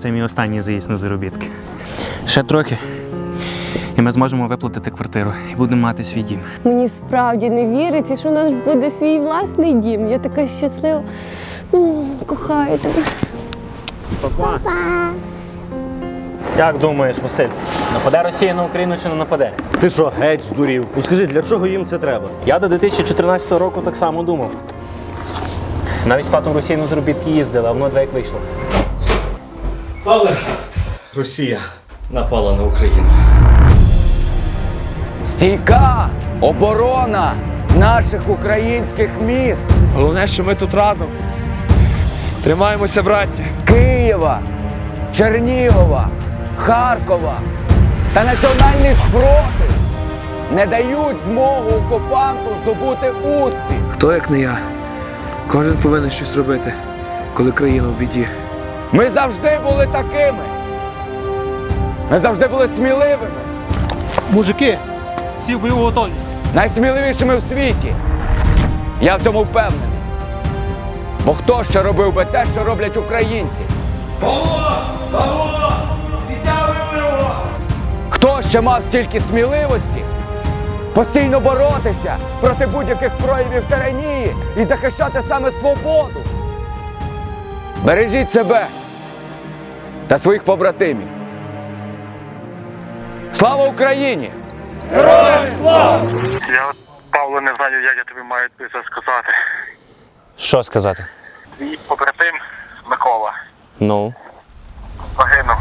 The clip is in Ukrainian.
це мій останній заїзд на заробітки. Ще трохи. І ми зможемо виплатити квартиру і будемо мати свій дім. Мені справді не віриться, що у нас буде свій власний дім. Я така щаслива. М, Кохаю тебе. Папа. Як думаєш, Василь, нападе Росія на Україну чи не нападе? Ти що, геть здурів? Ну скажи, для чого їм це треба? Я до 2014 року так само думав. Навіть з татом в на заробітки їздили, а воно як вийшло. Але Росія напала на Україну. Стійка оборона наших українських міст Головне, що ми тут разом. Тримаємося, браття. Києва, Чернігова, Харкова та національний спротив не дають змогу окупанту здобути успіх. Хто як не я? Кожен повинен щось робити, коли країна в біді. Ми завжди були такими. Ми завжди були сміливими, Мужики, всі в бойову готовність. найсміливішими в світі. Я в цьому впевнений. Бо хто ще робив би те, що роблять українці? Хто ще мав стільки сміливості постійно боротися проти будь-яких проявів тиранії і захищати саме свободу? Бережіть себе та своїх побратимів. Слава Україні! Я, от, Павло, не знаю, як я тобі маю це сказати. Що сказати? Твій побратим Микола Ну. загинув.